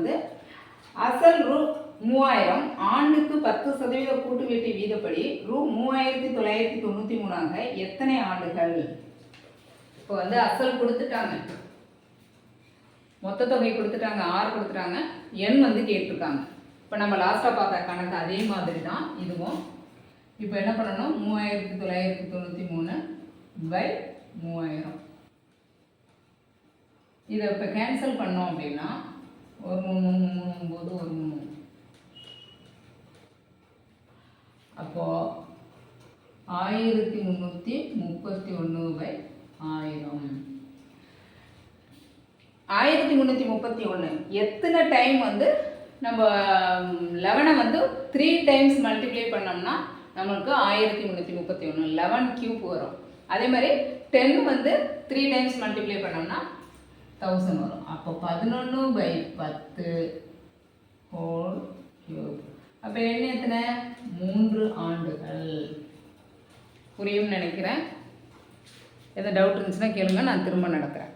வந்து அசல் ரூ மூவாயிரம் ஆண்டுக்கு பத்து சதவீத கூட்டு வெட்டி வீதப்படி ரூ மூவாயிரத்தி தொள்ளாயிரத்தி தொண்ணூற்றி மூணாக எத்தனை ஆண்டுகள்? இப்போ வந்து அசல் கொடுத்துட்டாங்க. மொத்த தொகை கொடுத்துட்டாங்க ஆறு கொடுத்துட்டாங்க எண் வந்து கேட்டிருக்காங்க. இப்போ நம்ம லாஸ்ட்டாக பார்த்த கணக்கு அதே மாதிரி தான் இதுவும். இப்போ என்ன பண்ணணும்? மூவாயிரத்தி தொள்ளாயிரத்தி தொண்ணூற்றி மூணு பை மூவாயிரம். இதை இப்போ கேன்சல் பண்ணோம் அப்படின்னா ஒரு மூணு மூணு மூணு ஒரு மூணு. அப்போது ஆயிரத்தி முந்நூற்றி முப்பத்தி ஒன்று பை ஆயிரம். ஆயிரத்தி முந்நூற்றி முப்பத்தி ஒன்று எத்தனை டைம் வந்து நம்ம லெவனை வந்து த்ரீ டைம்ஸ் மல்டிப்ளை பண்ணோம்னா நம்மளுக்கு ஆயிரத்தி முந்நூற்றி முப்பத்தி ஒன்று லெவன் கியூப் வரும். அதே மாதிரி டென் வந்து த்ரீ டைம்ஸ் மல்டிப்ளை பண்ணோம்னா தௌசண்ட் வரும். அப்போ பதினொன்று பை பத்து ஹோல் கியூப் அப்போ என்ன எத்தனை? மூன்று ஆண்டுகள். புரியும்னு நினைக்கிறேன். எதாவது டவுட் இருந்துச்சுன்னா கேளுங்க நான் திரும்ப நடக்கிறேன்